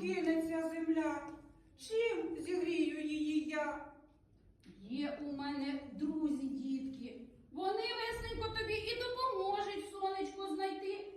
прокинеться земля, чим зігрію її я? Є у мене друзі, дітки. Вони весненько тобі і допоможуть сонечко знайти.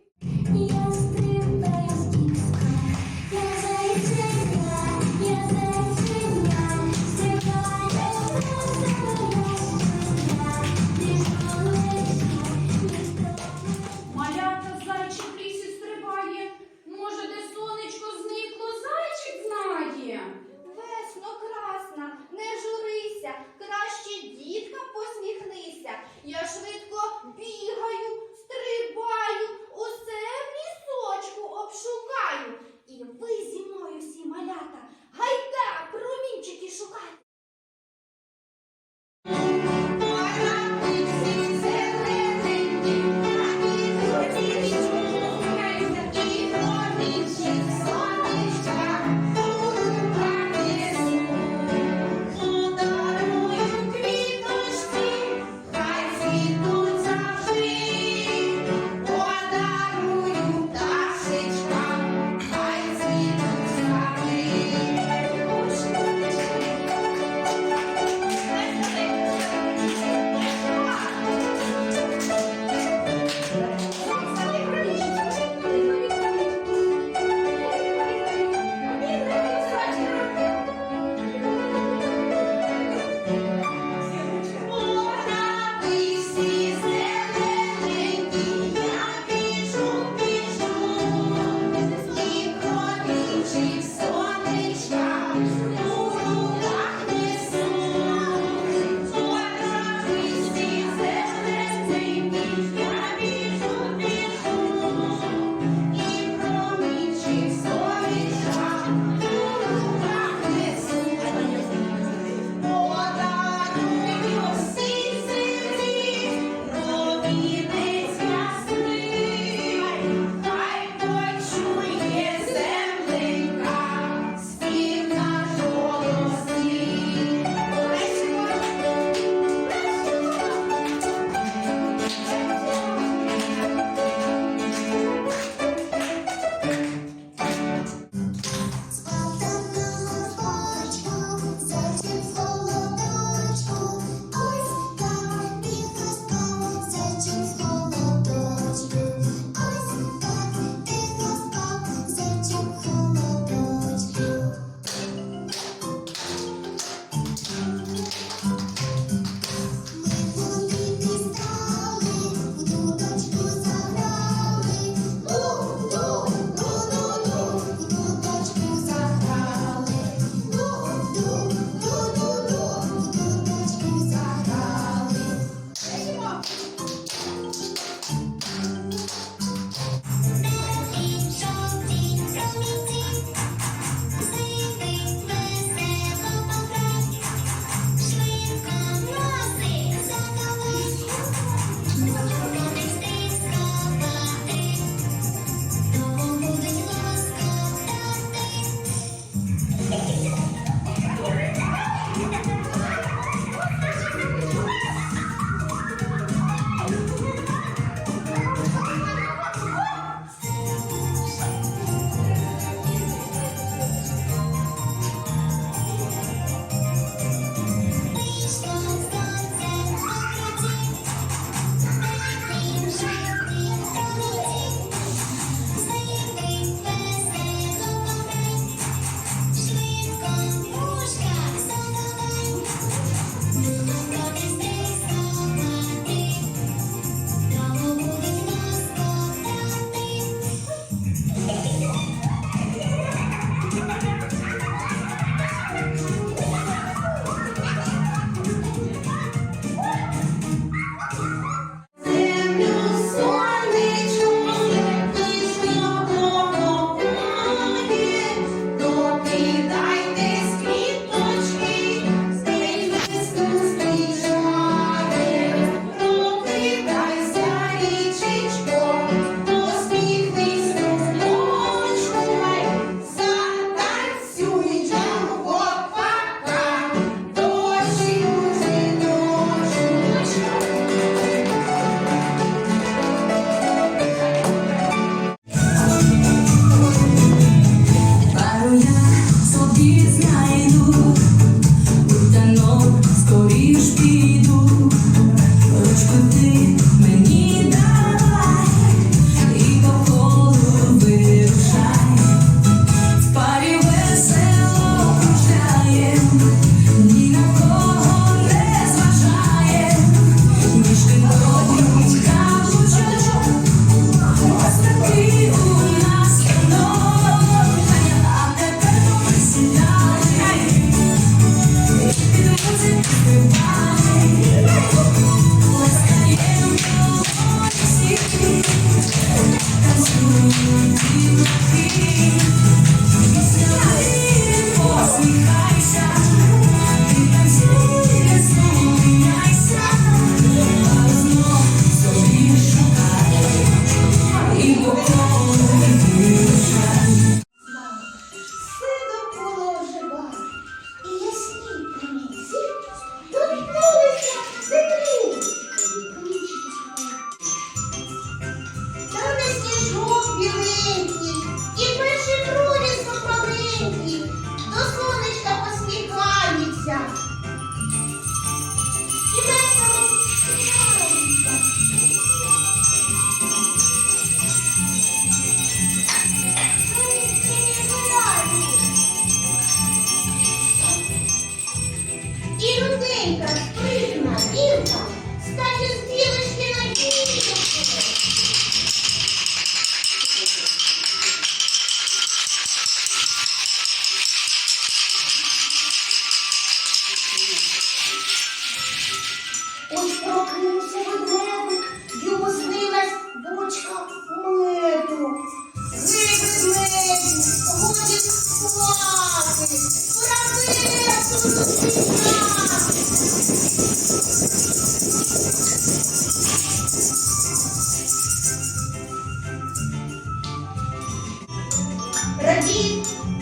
Радіть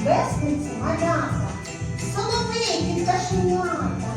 весниця малята, соловей пташенята. Лине